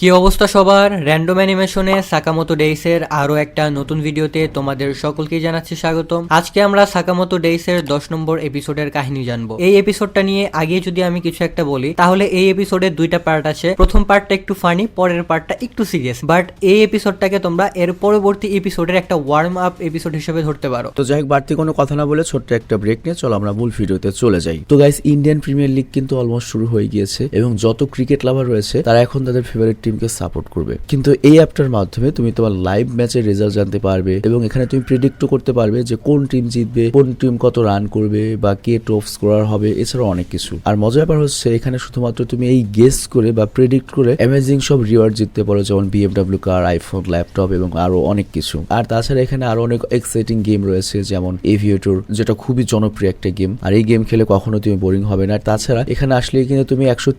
কি অবস্থা সবার? র্যান্ডম অ্যানিমেশনে সাকামতো ডেইসের আরও একটা নতুন ভিডিওতে তোমাদের সকলকে জানাচ্ছি স্বাগতম। আজকে আমরা সাকামতো ডেইসের দশ নম্বর এপিসোডের কাহিনী জানব। এই এপিসোডটা নিয়ে আগে যদি আমি কিছু একটা বলি, তাহলে এই এপিসোডের দুইটা পার্ট আছে। প্রথম পার্টটা একটু ফানি পরের পার্টটা একটু সিরিয়াস বাট এই এপিসোডটাকে তোমরা এর পরবর্তী এপিসোডের একটা ওয়ার্ম আপ এপিসোড হিসেবে ধরতে পারো। তো যাই হোক, বাড়তি কোনো কথা না বলে ছোট্ট একটা ব্রেক নিয়ে চলো আমরা মূল ভিডিওতে চলে যাই। তো গাইস ইন্ডিয়ান প্রিমিয়ার লিগ কিন্তু অলমোস্ট শুরু হয়ে গিয়েছে এবং যত ক্রিকেট লাভার রয়েছে, তারা এখন তাদের ফেভারিট টিমকে সাপোর্ট করবে। কিন্তু এই অ্যাপটার মাধ্যমে তুমি তোমার লাইভ ম্যাচের রেজাল্ট জানতে পারবে এবং এখানে তুমি প্রেডিক্টও করতে পারবে যে কোন টিম জিতবে, কোন টিম কত রান করবে বা কে টপ স্কোরার হবে, এছাড়াও অনেক কিছু। আর মজার ব্যাপার হচ্ছে এখানে শুধুমাত্র তুমি এই গেস করে বা প্রেডিক্ট করে অ্যামেজিং সব রিওয়ার্ড জিততে পারো, যেমন বিএমডাব্লিউ কার আইফোন ল্যাপটপ এবং আরও অনেক কিছু। আর তাছাড়া এখানে আরও অনেক এক্সাইটিং গেম রয়েছে, যেমন এভিয়েটর যেটা খুবই জনপ্রিয় একটা গেম আর এই গেম খেলে কখনো তুমি বোরিং হবে না। তাছাড়া এখানে আসলে কিন্তু তুমি একশো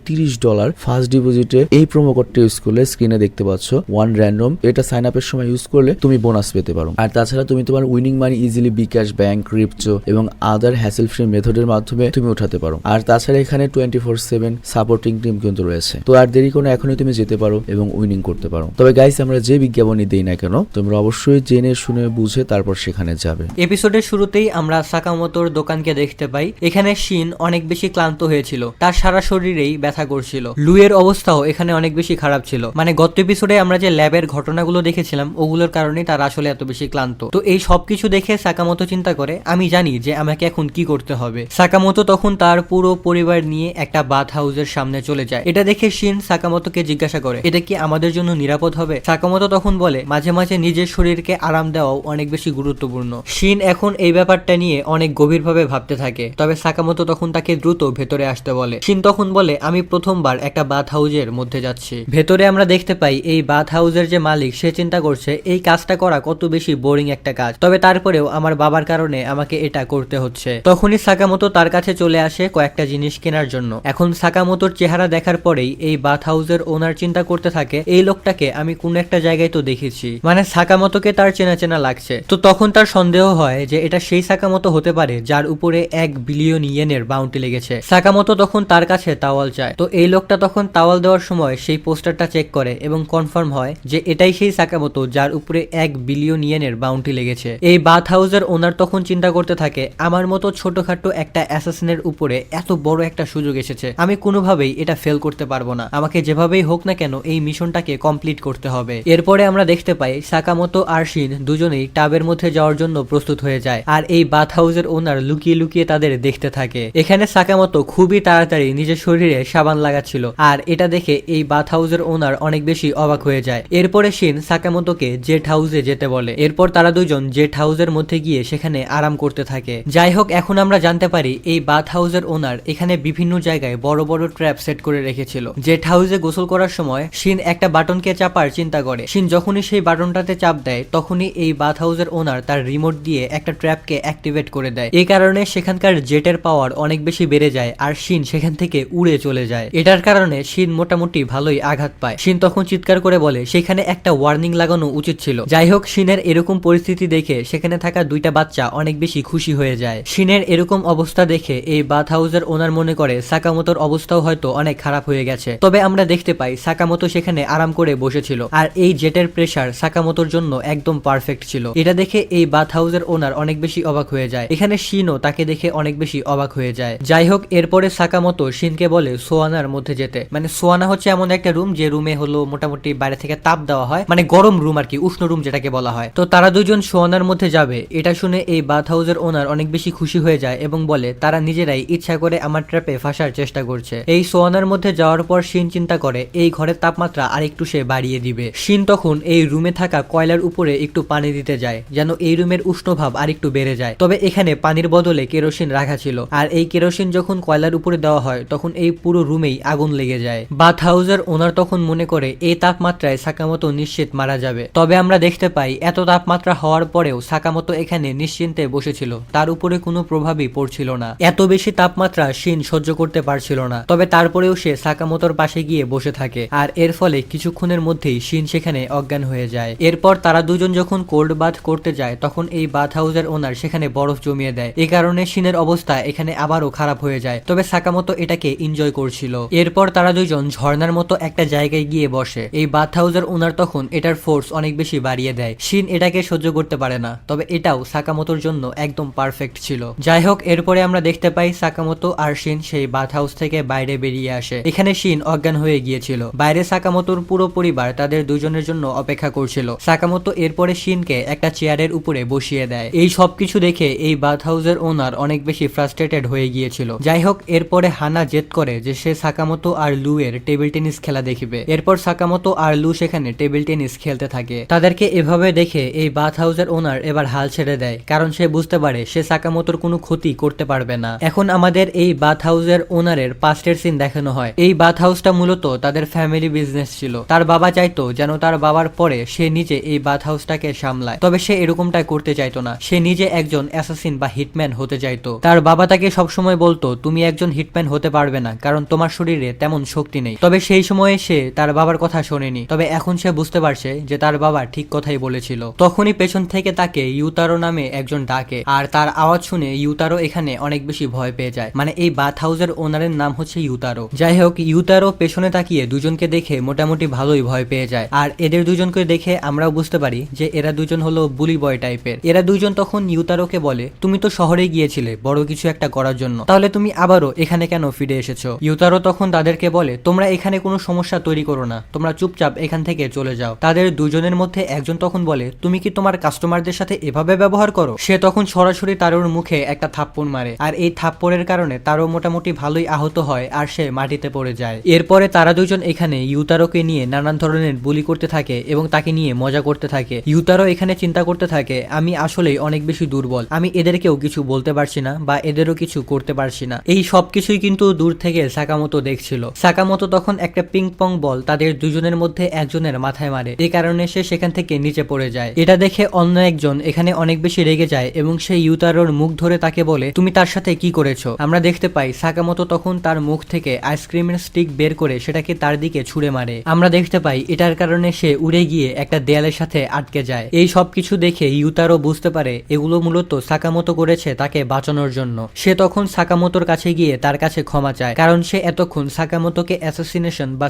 ডলার ফার্স্ট ডিপোজিটে এই প্রোমো কোডটা ইউজ করলে স্ক্রিনে দেখতে পাচ্ছ ওয়ান র্যান্ডম এটা সাইন আপের সময় ইউজ করলে তুমি বোনাস পেতে পারো। আর তাছাড়া তুমি তোমার winning money easily bKash bank crypto এবং আদার হ্যাসেল ফ্রি মেথডের মাধ্যমে তুমি উঠাতে পারো। আর তাছাড়া এখানে twenty four seven supporting team কিন্তু রয়েছে। তো আর দেরি কোনো এখনই তুমি যেতে পারো এবং উইনিং করতে পারো। তবে গাইস আমরা যে বিজ্ঞাপনই দিই না কেন, তোমরা অবশ্যই জেনে, শুনে, বুঝে তারপর সেখানে যাবে। এপিসোডের শুরুতেই আমরা সাকামোতোর দোকানকে দেখতে পাই। এখানে শিন অনেক বেশি ক্লান্ত হয়েছিল। তার সারা শরীরেই ব্যথা করছিল। লুয়ের অবস্থাও এখানে অনেক বেশি খারাপ ছিল মানে গত এপিসোডে আমরা যে ল্যাবের ঘটনাগুলো দেখেছিলাম, ওগুলোর কারণে তার আসলে এত বেশি ক্লান্ত। তো এই সবকিছু দেখে সাকামোতো চিন্তা করে, আমি জানি যে আমাকে এখন কি করতে হবে। সাকামোতো তখন তার পুরো পরিবার নিয়ে একটা বাথ হাউসের সামনে চলে যায়। এটা দেখে শিন সাকামোতোকে জিজ্ঞাসা করে, এটা কি আমাদের জন্য নিরাপদ হবে? সাকামোতো তখন বলে, মাঝে মাঝে নিজের শরীরকে আরাম দেওয়াও অনেক বেশি গুরুত্বপূর্ণ। শিন এখন এই ব্যাপারটা নিয়ে অনেক গভীরভাবে ভাবতে থাকে। তবে সাকামোতো তখন তাকে দ্রুত ভেতরে আসতে বলে। শিন তখন বলে, আমি প্রথমবার একটা বাথ হাউসের মধ্যে যাচ্ছি। ভেতরে আমরা দেখতে পাই, এই বাথ হাউসের যে মালিক, সে চিন্তা করছে, এই কাজটা করা কত বেশি বোরিং একটা কাজ। তবে তারপরেও আমার বাবার কারণে আমাকে এটা করতে হচ্ছে। তখনই সাকামোতো তার কাছে চলে আসে কয়েকটা জিনিস কেনার জন্য। এখন সাকামোতোর চেহারা দেখার পরেই এই বাথ হাউসের ওনার চিন্তা করতে থাকে, এই লোকটাকে আমি কোন একটা জায়গায় তো দেখেছি। মানে সাকামোতোকে তার চেনা চেনা লাগছে। তো তখন তার সন্দেহ হয় যে এটা সেই সাকামোতো হতে পারে যার উপরে এক বিলিয়ন ইয়েনের বাউন্টি লেগেছে। সাকামোতো তখন তার কাছে তাওয়াল চায়। তো এই লোকটা তখন তাওয়াল দেওয়ার সময় সেই পোস্টারটা চেক করে এবং কনফার্ম হয় যে এটাই সেই সাকামোতো যার উপরে এক বিলিয়ন ইয়েনের বাউন্টি লেগেছে। এই বাথ হাউসের ওনার তখন চিন্তা করতে থাকে, আমার মতো ছোটখাটো একটা অ্যাসাসিনের উপরে এত বড় একটা সুযোগ এসেছে, আমি কোনোভাবেই এটা ফেল করতে পারব না। আমাকে যেভাবেই হোক না কেন, এই মিশনটাকে কমপ্লিট করতে হবে। এরপরে আমরা দেখতে পাই, সাকামোতো আর শিন দুজনেই টাবের মধ্যে যাওয়ার জন্য প্রস্তুত হয়ে যায় আর এই বাথ হাউসের ওনার লুকিয়ে লুকিয়ে তাদের দেখতে থাকে। এখানে সাকামোতো খুবই তাড়াতাড়ি নিজের শরীরে সাবান লাগাচ্ছিল আর এটা দেখে এই বাথ হাউসের ওনার অনেক বেশি অবাক হয়ে যায়। এরপরে শিন সাকামোতোকে জেট হাউসে যেতে বলে। এরপর তারা দুজন জেট হাউসের মধ্যে গিয়ে সেখানে আরাম করতে থাকে। যাই হোক, এখন আমরা জানতে পারি এই বাথ হাউসের ওনার এখানে বিভিন্ন জায়গায় বড় বড় ট্র্যাপ সেট করে রেখেছিল। জেট হাউসে গোসল করার সময় শিন একটা বাটনকে চাপার চিন্তা করে। শিন যখনই সেই বাটনটাতে চাপ দেয়, তখনই এই বাথ হাউসের ওনার তার রিমোট দিয়ে একটা ট্র্যাপকে অ্যাক্টিভেট করে দেয়। এই কারণে সেখানকার জেটের পাওয়ার অনেক বেশি বেড়ে যায় আর শিন সেখান থেকে উড়ে চলে যায়। এটার কারণে শিন মোটামুটি ভালোই আঘাত পায়। শিন তখন চিৎকার করে বলে, সেখানে একটা ওয়ার্নিং লাগানো উচিত ছিল। যাই হোক, শিনের এরকম পরিস্থিতি দেখে সেখানে থাকা দুইটা বাচ্চা অনেক বেশি খুশি হয়ে যায়। শিনের এরকম অবস্থা দেখে এই বাথ হাউসের ওনার মনে করে, সাকামোতোর অবস্থাও হয়তো অনেক খারাপ হয়ে গেছে। তবে আমরা দেখতে পাই, সাকামোতো সেখানে আরাম করে বসেছিল। আর এই জেটের প্রেসার সাকামোতোর জন্য একদম পারফেক্ট ছিল। এটা দেখে এই বাথ হাউসের ওনার অনেক বেশি অবাক হয়ে যায়। এখানে শিনও তাকে দেখে অনেক বেশি অবাক হয়ে যায়। যাই হোক, এরপরে সাকামোতো শিনকে বলে, সোয়ানার মধ্যে যেতে। মানে সোয়ানা হচ্ছে এমন একটা রুম যে রুমে হলো মোটামুটি বাইরে থেকে তাপ দেওয়া হয় মানে গরম রুম আর কি, উষ্ণ রুম যেটাকে বলা হয়। তো তারা দুজন সোয়ানার মধ্যে যাবে। এটা শুনে এই বাথ হাউসের ওনার অনেক বেশি খুশি হয়ে যায় এবং বলে, তারা নিজেরাই ইচ্ছা করে আমার ট্র্যাপে ফাঁসার চেষ্টা করছে। এই সোয়ানার মধ্যে যাওয়ার পর শিন চিন্তা করে, এই ঘরের তাপমাত্রা আরেকটু সে বাড়িয়ে দিবে। শিন তখন এই রুমে থাকা কয়লার উপরে একটু পানি দিতে যায়, যেন এই রুমের উষ্ণভাব আরেকটু বেড়ে যায়। তবে এখানে পানির বদলে কেরোসিন রাখা ছিল, আর এই কেরোসিন যখন কয়লার উপরে দেওয়া হয়, তখন এই পুরো রুমেই আগুন লেগে যায়। বাথ হাউসের ওনার তখন মনে করে এই তাপমাত্রায় সাকামতো নিশ্চিত মারা যাবে, তবে আমরা দেখতে পাই এত তাপমাত্রা হওয়ার পরেও সাকামতো এখানে নিশ্চিন্তে বসেছিল। তার উপরে কোনো প্রভাবই পড়ছিল না। এত বেশি তাপমাত্রা শিন সহ্য করতে পারছিল না, তবে তারপরেও সে সাকামতোর পাশে গিয়ে বসে থাকে, আর এর ফলে কিছুক্ষণের মধ্যেই শিন সেখানে অজ্ঞান হয়ে যায়। এরপর তারা দুজন যখন কোল্ড বাথ করতে যায়, তখন এই বাথ হাউসের ওনার সেখানে বরফ জমিয়ে দেয়। এই কারণে শিনের অবস্থা এখানে আবারও খারাপ হয়ে যায়, তবে সাকামতো এটাকে এনজয় করছিল। এরপর তারা দুজন ঝর্ণার মতো একটা জায়গা জায়গায় গিয়ে বসে। এই বাথ হাউসের ওনার তখন এটার ফোর্স অনেক বেশি বাড়িয়ে দেয়। শিন এটাকে সহ্য করতে পারে না, তবে এটাও সাকামোতোর জন্য একদম পারফেক্ট ছিল। যাই হোক, এরপরে আমরা দেখতে পাই সাকামোতো আর শিন সেই বাথ হাউস থেকে বাইরে বেরিয়ে আসে। এখানে শিন অজ্ঞান হয়ে গিয়েছিল। বাইরে সাকামোতোর পুরো পরিবার তাদের দুজনের জন্য অপেক্ষা করছিল। সাকামোতো এরপরে শিনকে একটা চেয়ারের উপরে বসিয়ে দেয়। এই সবকিছু দেখে এই বাথ হাউসের ওনার অনেক বেশি ফ্রাস্ট্রেটেড হয়ে গিয়েছিল। যাই হোক, এরপরে হানা জেদ করে যে সে সাকামোতো আর লু এর টেবিল টেনিস খেলা দেখবে। এরপর সাকামোতো আর লু সেখানে টেবিল টেনিস খেলতে থাকে। তাদেরকে এভাবে দেখে এই বাথ হাউসের ওনার এবার হাল ছেড়ে দেয়, কারণ সে বুঝতে পারে সে সাকামোতোর কোনো ক্ষতি করতে পারবে না। এখন আমাদের এই বাথ হাউসের ওনারের পাস্টের সিন দেখানো হয়। এই বাথ হাউসটা মূলত তাদের ফ্যামিলি বিজনেস ছিল। তার বাবা চাইতো যেন তার বাবার পরে সে নিজে এই বাথ হাউসটাকে সামলায়। তবে সে এরকমটা করতে চাইতো না। সে নিজে একজন অ্যাসাসিন বা হিটম্যান হতে চাইতো। তার বাবা তাকে সবসময় বলতো, তুমি একজন হিটম্যান হতে পারবে না, কারণ তোমার শরীরে তেমন শক্তি নেই। তবে সেই সময়ে সে তার বাবার কথা শোনেনি। তবে এখন সে বুঝতে পারছে যে তার বাবা ঠিক কথাই বলেছিল। তখনই পেছন থেকে তাকে ইউতারো নামে একজন ডাকে আর তার আওয়াজ শুনে ইউতারো এখানে অনেক বেশি ভয় পেয়ে যায়। মানে এই বাথ হাউসের ওনারের নাম হচ্ছে ইউতারো। যাই হোক, ইউতারো পেছনে তাকিয়ে দুজনকে দেখে মোটামুটি ভালোই ভয় পেয়ে যায়। আর এদের দুজনকে দেখে আমরাও বুঝতে পারি যে এরা দুজন হলো বুলি বয় টাইপের। এরা দুজন তখন ইউতারোকে বলে, তুমি তো শহরে গিয়েছিলে, বড় কিছু একটা করার জন্য। তাহলে তুমি আবারও এখানে কেন ফিরে এসেছ? ইউতারো তখন তাদেরকে বলে, তোমরা এখানে কোনো সমস্যা তৈরি করো না। তোমরা চুপচাপ এখান থেকে চলে যাও। তাদের দুজনের মধ্যে একজন তখন বলে, তুমি কি তোমার কাস্টমারদের সাথে এভাবে ব্যবহার করো? সে তখন সরাসরি তারোর মুখে একটা থাপ্পড় মারে, আর এই থাপ্পড়ের কারণে তারও মোটামুটি ভালোই আহত হয় আর সে মাটিতে পড়ে যায়। এরপরে তারা দুজন এখানে ইউতারোকে নিয়ে নানান ধরনের বুলি করতে থাকে এবং তাকে নিয়ে মজা করতে থাকে। ইউতারো এখানে চিন্তা করতে থাকে, আমি আসলেই অনেক বেশি দুর্বল। আমি এদেরকেও কিছু বলতে পারছি না বা এদেরও কিছু করতে পারছি না। এই সবকিছুই কিন্তু দূর থেকে সাকামতো দেখছিল। সাকামতো তখন একটা পিং পং বল তাদের দুজনের মধ্যে একজনের মাথায় মারে। এই কারণে সে সেখান থেকে নিচে পড়ে যায়। এটা দেখে অন্য একজন এখানে অনেক বেশি রেগে যায় এবং সে ইউতারোর মুখ ধরে তাকে বলে, তুমি তার সাথে কি করেছ? আমরা দেখতে পাই, সাকামতো তখন তার মুখ থেকে আইসক্রিমের স্টিক বের করে সেটাকে তার দিকে ছুঁড়ে মারে। আমরা দেখতে পাই, এটার কারণে সে উড়ে গিয়ে একটা দেয়ালের সাথে আটকে যায়। এই সব কিছু দেখে ইউতারো বুঝতে পারে, এগুলো মূলত সাকামতো করেছে তাকে বাঁচানোর জন্য। সে তখন সাকামতোর কাছে গিয়ে তার কাছে ক্ষমা চায়, কারণ সে এতক্ষণ সাকামতোকে অ্যাসাসিনেশন বা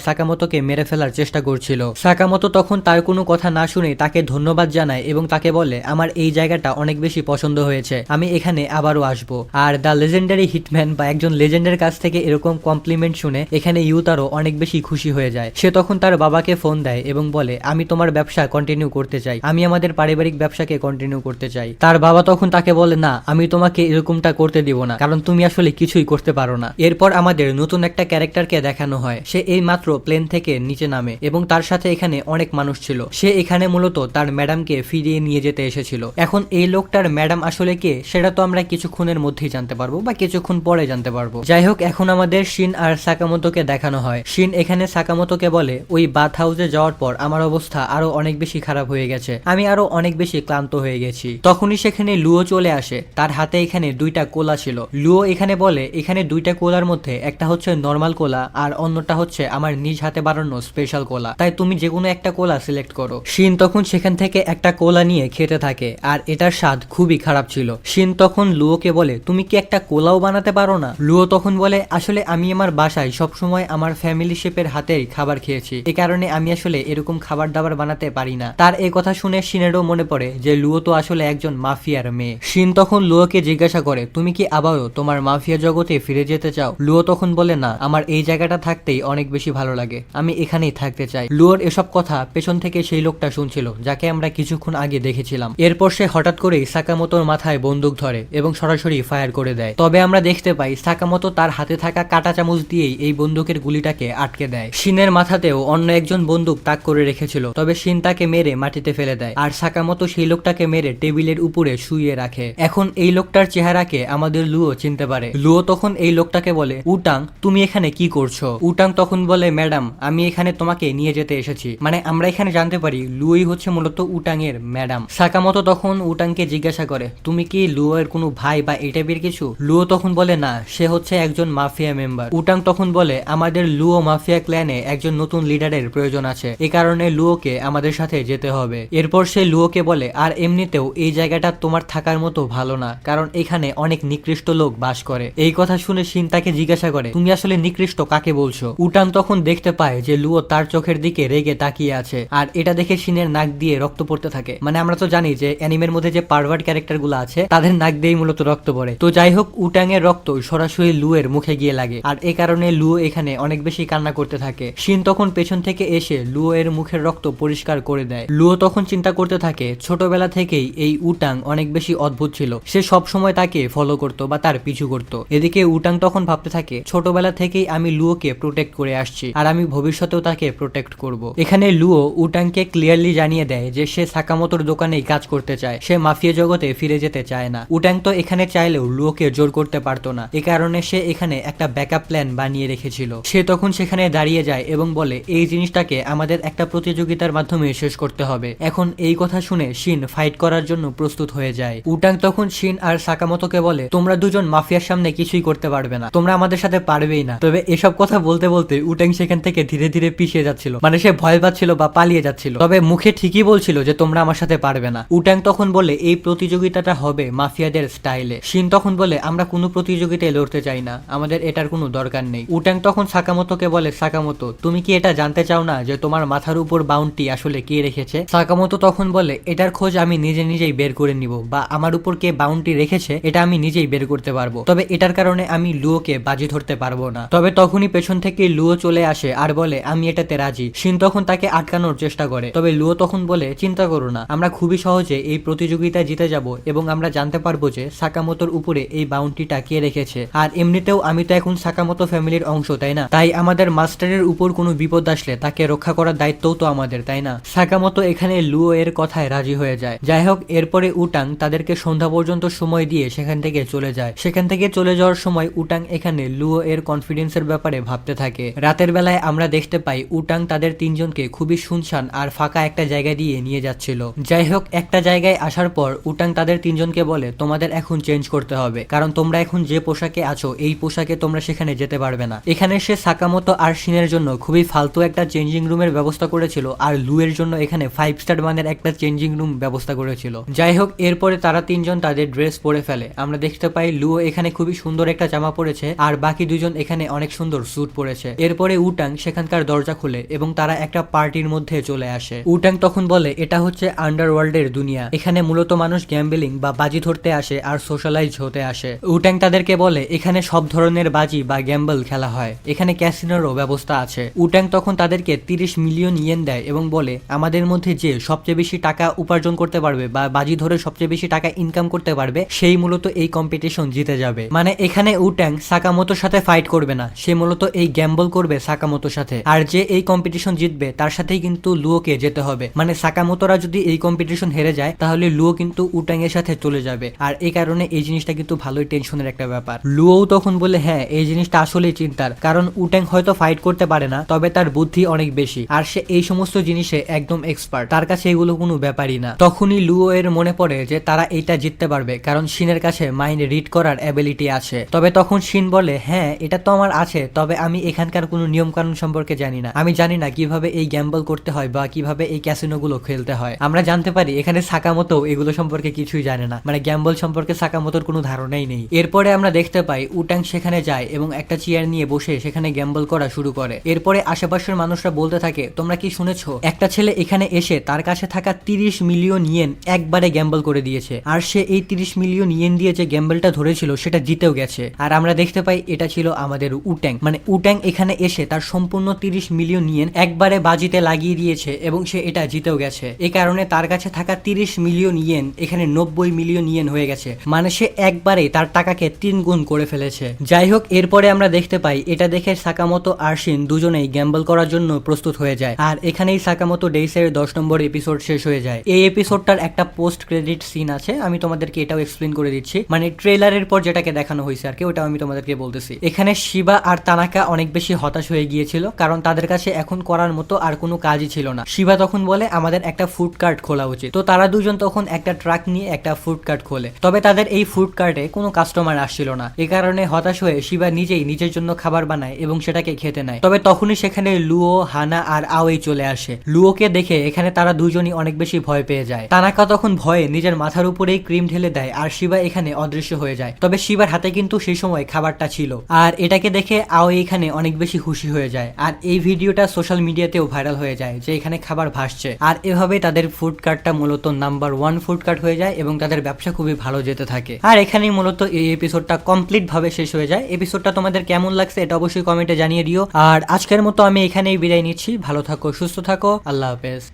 সাকামতোকে মেরে ফেলার চেষ্টা করছিল। সাকামতো তখন তার কোনো কথা না শুনে তাকে ধন্যবাদ জানায় এবং তাকে বলে, আমার এই জায়গাটা অনেক বেশি পছন্দ হয়েছে, আমি এখানে আবারও আসব। আর দ্য লেজেন্ডারি হিটম্যান বা একজন লেজেন্ডের কাছ থেকে এরকম কমপ্লিমেন্ট শুনে এখানে ইউতারও অনেক বেশি খুশি হয়ে যায়। সে তখন তার বাবাকে ফোন দেয় এবং বলে, আমি তোমার ব্যবসা কন্টিনিউ করতে চাই, আমি আমাদের পারিবারিক ব্যবসাকে কন্টিনিউ করতে চাই। তার বাবা তখন তাকে বলে, না, আমি তোমাকে এরকমটা করতে দিব না, কারণ তুমি আসলে কিছুই করতে পারো না। এরপর আমাদের নতুন একটা ক্যারেক্টারকে দেখানো হয়। সে এই মাত্র প্লেন থেকে নিচে নামে এবং তার সাথে এখানে অনেক মানুষ ছিল। সে এখানে মূলত তার ম্যাডামকে ফিরিয়ে নিয়ে যেতে এসেছিল। এখন এই লোকটার ম্যাডাম আসলে কে, সেটা তো আমরা কিছুক্ষণের মধ্যেই জানতে পারব বা কিছুক্ষণ পরে জানতে পারব। যাই হোক, এখন আমাদের শিন আর সাকামতোকে দেখানো হয়। শিন এখানে সাকামতোকে বলে, ওই বাথ হাউসে যাওয়ার পর আমার অবস্থা আরও অনেক বেশি খারাপ হয়ে গেছে। আমি আরও অনেক বেশি ক্লান্ত হয়ে গেছি। তখনই সেখানে লুও চলে আসে। তার হাতে এখানে দুইটা কোলা ছিল। লুও এখানে বলে, এখানে দুইটা কোলার মধ্যে একটা হচ্ছে নর্মাল কোলা আর অন্যটা হচ্ছে আমার নিজ হাতে বানানো স্পেশাল কোলা তাই তুমি যে কোনো একটা কোলা সিলেক্ট করো। শিন তখন সেখান থেকে একটা কোলা নিয়ে খেতে থাকে, আর এটার স্বাদ খুবই খারাপ ছিল। শিন তখন লুওকে বলে, তুমি কি একটা কোলাও বানাতে পারো না? লুও তখন বলে, আসলে আমি আমার বাসায় সবসময় আমার ফ্যামিলি শেপের হাতেই খাবার খেয়েছি। এ কারণে আমি আসলে এরকম খাবার দাবার বানাতে পারি না। তার এই কথা শুনে শিনেরও মনে পড়ে যে লুও তো আসলে একজন মাফিয়ার মেয়ে। শিন তখন লুওকে জিজ্ঞাসা করে, তুমি কি আবারও তোমার মাফিয়া জগতে ফিরে যেতে চাও? লুও তখন বলে, না, আমার এই জায়গাটা থাকতেই অনেক বেশি ভালো লাগে। আমি এখানেই থাকতে চাই। লুয়োর এসব কথা পেছন থেকে সেই লোকটা শুনছিল, যাকে আমরা কিছুক্ষণ আগে দেখেছিলাম। এরপর সে হঠাৎ করেই সাকামতোর মাথায় বন্দুক ধরে এবং সরাসরি ফায়ার করে দেয়। তবে আমরা দেখতে পাই, সাকামতো তার হাতে থাকা কাটা চামচ দিয়েই এই বন্দুকের গুলিটাকে আটকে দেয়। শিনের মাথাতেও অন্য একজন বন্দুক তাক করে রেখেছিল, তবে শিন তাকে মেরে মাটিতে ফেলে দেয়, আর সাকামতো সেই লোকটাকে মেরে টেবিলের উপরে শুয়ে রাখে। এখন এই লোকটার চেহারাকে আমাদের লুও চিনতে পারে। লুও তখন এই লোকটাকে বলে, উটাং, তুমি এখানে কি করছ? উটাং তখন বলে, ম্যাডাম আমি এখানে তোমাকে নিয়ে যেতে এসেছি। মানে আমরা এখানে জানতে পারি, লুই হচ্ছে মূলত উটাং এর ম্যাডাম। সাকামতো তখন উটাংকে জিজ্ঞাসা করে, তুমি কি লুও এর কোনো ভাই বা এই টাইপের কিছু? লুও তখন বলে, না, সে হচ্ছে একজন মাফিয়া মেম্বার উটাং তখন বলে, আমাদের লুও মাফিয়া ক্ল্যানে একজন নতুন লিডারের প্রয়োজন আছে। এ কারণে লুওকে আমাদের সাথে যেতে হবে। এরপর সে লুওকে বলে, আর এমনিতেও এই জায়গাটা তোমার থাকার মতো ভালো না, কারণ এখানে অনেক নিকৃষ্ট লোক বাস করে। এই কথা শুনে শিন তাকে জিজ্ঞাসা করে, তুমি আসলে নিকৃষ্ট কাকে বলছো? উটাং তখন দেখতে পায় পায় যে লুও তার চোখের দিকে রেগে তাকিয়ে আছে। আর এটা দেখে শিনের নাক দিয়ে রক্ত পড়তে থাকে। মানে আমরা তো জানি যে অ্যানিমের মধ্যে যে পারভার্ট ক্যারেক্টারগুলো আছে, তাদের নাক দিয়েই মূলত রক্ত পড়ে। তো যাই হোক উটাং এর রক্ত সরাসরি লুয়ের মুখে গিয়ে লাগে। আর এ কারণে লুও এখানে অনেক বেশি কান্না করতে থাকে। শিন তখন পেছন থেকে এসে লুও এর মুখের রক্ত পরিষ্কার করে দেয়। লুও তখন চিন্তা করতে থাকে, ছোটবেলা থেকেই এই উটাং অনেক বেশি অদ্ভুত ছিল। সে সব সময় তাকে ফলো করতো বা তার পিছু করতো। এদিকে উটাং তখন ভাবতে থাকে, ছোটবেলা থেকেই আমি লুওকে প্রোটেক্ট করে আসছি, আর আমি ভবিষ্যতেও তাকে প্রোটেক্ট করব। এখানে লুও উটাংকে ক্লিয়ারলি জানিয়ে দেয় যে সে সাকামোতোর দোকানেই কাজ করতে চায়। সে মাফিয়া জগতে ফিরে যেতে চায় না। উটাং তো এখানে চাইলেও লুওকে জোর করতে পারতো না। এ কারণে সে এখানে একটা ব্যাকআপ প্ল্যান বানিয়ে রেখেছিল। সে তখন সেখানে দাঁড়িয়ে যায় এবং বলে, এই জিনিসটাকে আমাদের একটা প্রতিযোগিতার মাধ্যমে শেষ করতে হবে। এখন এই কথা শুনে শিন ফাইট করার জন্য প্রস্তুত হয়ে যায়। উটাং তখন শিন আর সাকামোতোকে বলে, তোমরা দুজন মাফিয়ার সামনে কিছুই করতে পারবে না। তোমরা আমাদের সাথে পারবেই না। তবে এসব কথা বলতে বলতে উটাং সেখান থেকে ধীরে ধীরে পিছিয়ে যাচ্ছিল। মানে সে ভয় পাচ্ছিল বা পালিয়ে যাচ্ছিল। তবে মুখে ঠিকই বলছিল যে, তোমরা আমার সাথে পারবে না। উটাং তখন বলে, এই প্রতিযোগিতাটা হবে মাফিয়াদের স্টাইলে। শিন তখন বলে, আমরা কোনো প্রতিযোগিতায় লড়তে চাই না। আমাদের এটার কোনো দরকার নেই। উটাং তখন সাকামোতোকে বলে, সাকামোতো, তুমি কি এটা জানতে চাও না যে, তোমার মাথার উপর বাউন্টি আসলে কে রেখেছে? সাকামোতো তখন বলে, এটার খোঁজ আমি নিজে নিজেই বের করে নিব বা আমার উপর কে বাউন্টি রেখেছে, এটা আমি নিজেই বের করতে পারব। তবে এটার কারণে আমি লুয়োকে বাজি ধরতে পারব না। তবে তখনই পেছন থেকে লুয়ো চলে আসে আর বলে, আমি এটাতে রাজি। শিন তখন তাকে আটকানোর চেষ্টা করে, তবে লুয়ো তখন বলে, চিন্তা করো না, আমরা খুবই সহজে এই প্রতিযোগিতায় জিতে যাব এবং আমরা জানতে পারব যে সাকামোতোর উপরে এই বাউন্টিটা কে রেখেছে। আর এমনিতেও আমি তো এখন সাকামোতো ফ্যামিলির অংশ, তাই না? তাই আমাদের মাস্টারের উপর কোনো বিপদ আসলে তাকে রক্ষা করার দায়িত্বও তো আমাদের, তাই না? সাকামোতো এখানে লুয়ো এর কথায় রাজি হয়ে যায়। যাই হোক, এরপরে উটাং তাদেরকে সন্ধ্যা পর্যন্ত সময় দিয়ে সেখান থেকে চলে যায়। সেখান থেকে চলে যাওয়ার সময় উটাং এখানে লুও এর কনফিডেন্সের ব্যাপারে ভাবতে থাকে। রাতের বেলায় আমরা দেখতে পাই, উটাং তাদের তিনজনকে খুবই শুনশান আর ফাঁকা একটা জায়গা দিয়ে নিয়ে যাচ্ছিল। যাই হোক, একটা জায়গায় আসার পর উটাং তাদের তিনজনকে বলে, তোমাদের এখন চেঞ্জ করতে হবে, কারণ তোমরা এখন যে পোশাকে আছো, এই পোশাকে তোমরা সেখানে যেতে পারবে না। এখানে সে সাকামতো আর শিনের জন্য খুবই ফালতু একটা চেঞ্জিং রুমের ব্যবস্থা করেছিল আর লুয়ের জন্য এখানে ফাইভ স্টার মানের একটা চেঞ্জিং রুম ব্যবস্থা করেছিল। যাই হোক, এরপরে তারা তিনজন তাদের ড্রেস পরে ফেলে। আমরা দেখতে পাই লুও এখানে খুবই সুন্দর একটা জামা পরেছে আর বাকি দুজন এখানে অনেক সুন্দর স্যুট পরেছে। এরপরে উটাং সেখানকার দরজা খুলে এবং তারা একটা পার্টির মধ্যে চলে আসে। উটাং তখন বলে, এটা হচ্ছে আন্ডারওয়ার্ল্ডের দুনিয়া। এখানে মূলত মানুষ গ্যাম্বেলিং বা বাজি ধরতে আসে আর সোশ্যালাইজ হতে আসে। উটাং তাদেরকে বলে, এখানে সব ধরনের বাজি বা গ্যাম্বল খেলা হয়। এখানে ক্যাসিনোরও ব্যবস্থা আছে। উটাং তখন তাদেরকে তিরিশ মিলিয়ন ইয়েন দেয় এবং বলে, আমাদের মধ্যে যে সবচেয়ে বেশি টাকা উপার্জন করতে পারবে বা বাজি ধরে সবচেয়ে বেশি টাকা ইনকাম করতে পারবে, সেই মূলত এই কম্পিটিশন জিতে যাবে। মানে এখানে উট্যাং সাকামোতোর সাথে ফাইট করবে না। সে মূলত এই গ্যাম্বল করবে সাকামোতোর সাথে। আর যে এই কম্পিটিশন জিতবে, তার সাথেই কিন্তু লুয়োকে যেতে হবে। মানে সাকামোতোরা যদি এই কম্পিটিশন হেরে যায়, তাহলে লুয়ো কিন্তু উটাং এর সাথে চলে যাবে। আর এই কারণে এই জিনিসটা কিন্তু ভালোই টেনশনের একটা ব্যাপার। লুয়োও তখন বলে হ্যাঁ এই জিনিসটা আসলেই চিন্তার। কারণ উট্যাং হয়তো ফাইট করতে পারে না, তবে তার বুদ্ধি অনেক বেশি। আর সে এই সমস্ত জিনিসে একদম এক্সপার্ট তার কাছে এগুলো কোনো ব্যাপারই না। তখনই লুও এর মনে পড়ে যে, তারা এটা জিততে পারবে। কারণ শিনের কাছে মাইন্ড রিড করার অ্যাবিলিটি আছে। তবে তখন শিন বলে হ্যাঁ এটা তো আমার আছে, তবে আমি এখানকার কোনো নিয়ম কানুন সম্পর্কে জানি না। আমি জানি না কীভাবে এই গ্যাম্বল করতে হয় বা কীভাবে এই ক্যাসিনোগুলো খেলতে হয়। আমরা জানতে পারি এখানে সাকামতো এগুলো সম্পর্কে কিছুই জানে না। মানে গ্যাম্বল সম্পর্কে সাকামতোর কোনো ধারণাই নেই। এরপরে আমরা দেখতে পাই, উটাং সেখানে যায় এবং একটা চেয়ার নিয়ে বসে সেখানে গ্যাম্বল করা শুরু করে। এরপরে আশেপাশের মানুষরা বলতে থাকে, তোমরা কি শুনেছো? একটা ছেলে এখানে এসে তার কাছে থাকা তিরিশ মিলিয়ন ইয়েন একবারে গ্যাম্বল করে দিয়েছে। আর সে এই তিরিশ মিলিয়ন ইয়েন দিয়ে যে গ্যাম্বলটা ধরেছিল সেটা জিতেও গেছে। আর আমরা দেখতে পাই, এটা ছিল আমাদের উট্যাং মানে উট্যাং এখানে এসে তার সম্পূর্ণ তিরিশ মিলিয়ন ইয়েন একবারে বাজিতে লাগিয়ে দিয়েছে এবং সে এটা জিতেও গেছে। এই কারণে তার কাছে থাকা তিরিশ মিলিয়ন ইয়েন এখানে নব্বই মিলিয়ন ইয়েন হয়ে গেছে। মানে সে একবারে তার টাকাকে তিন গুণ করে ফেলেছে। যাই হোক, এরপরে আমরা দেখতে পাই, এটা দেখে সাকামতো আর শিন দুজনেই গ্যাম্বল করার জন্য প্রস্তুত হয়ে যায়। আর এখানেই সাকামতো ডেইসের দশ নম্বর এপিসোড শেষ হয়ে যায়। এই এপিসোডটার একটা পোস্ট ক্রেডিট সিন আছে, আমি তোমাদেরকে এটাও এক্সপ্লেন করে দিচ্ছি। মানে ট্রেলারের পর যেটাকে দেখানো হয়েছে আর কি, ওটাও আমি তোমাদেরকে বলতেছি। এখানে শিবা আর তানাকা অনেক বেশি হতাশ হয়ে গিয়েছিল। কারণ তাদের কাছে এখন করার মতো আর কোনো কাজই ছিল না। শিবা তখন বলে, আমাদের একটা ফুড কার্ট খোলা উচিত। তো তারা দুজন তখন একটা ট্রাক নিয়ে একটা ফুড কার্ট খোলে। তবে তাদের এই ফুড কার্টে কোনো কাস্টমার আসছিল না। এ কারণে হতাশ হয়ে শিবা নিজেই নিজের জন্য খাবার বানায় এবং সেটাকে খেতে নেয়। তবে তখনই সেখানে লুও হানা আর আওয়েই চলে আসে। লুওকে দেখে এখানে তারা দুজনই অনেক বেশি ভয় পেয়ে যায়। তানাকা তখন ভয়ে নিজের মাথার উপরেই ক্রিম ঢেলে দেয় আর শিবা এখানে অদৃশ্য হয়ে যায়। তবে শিবার হাতে কিন্তু সেই সময় খাবারটা ছিল। আর এটাকে দেখে আও এখানে অনেক বেশি খুশি হয়ে যায়। আর এই ভিডিওটা সোশ্যাল মিডিয়াতেও ভাইরাল হয়ে যায়, যে এখানে খাবার ভাসছে। আর এভাবে তাদের ফুড কার্টটা মূলত নাম্বার ওয়ান ফুড কার্ট হয়ে যায় এবং তাদের ব্যবসা খুবই ভালো যেতে থাকে। আর এখানেই মূলত এই এপিসোডটা কমপ্লিট ভাবে শেষ হয়ে যায়। এপিসোডটা তোমাদের কেমন লাগছে এটা অবশ্যই কমেন্টে জানিয়ে দিও। আর আজকের মতো আমি এখানেই বিদায় নিচ্ছি। ভালো থাকো, সুস্থ থাকো। আল্লাহ হাফেজ।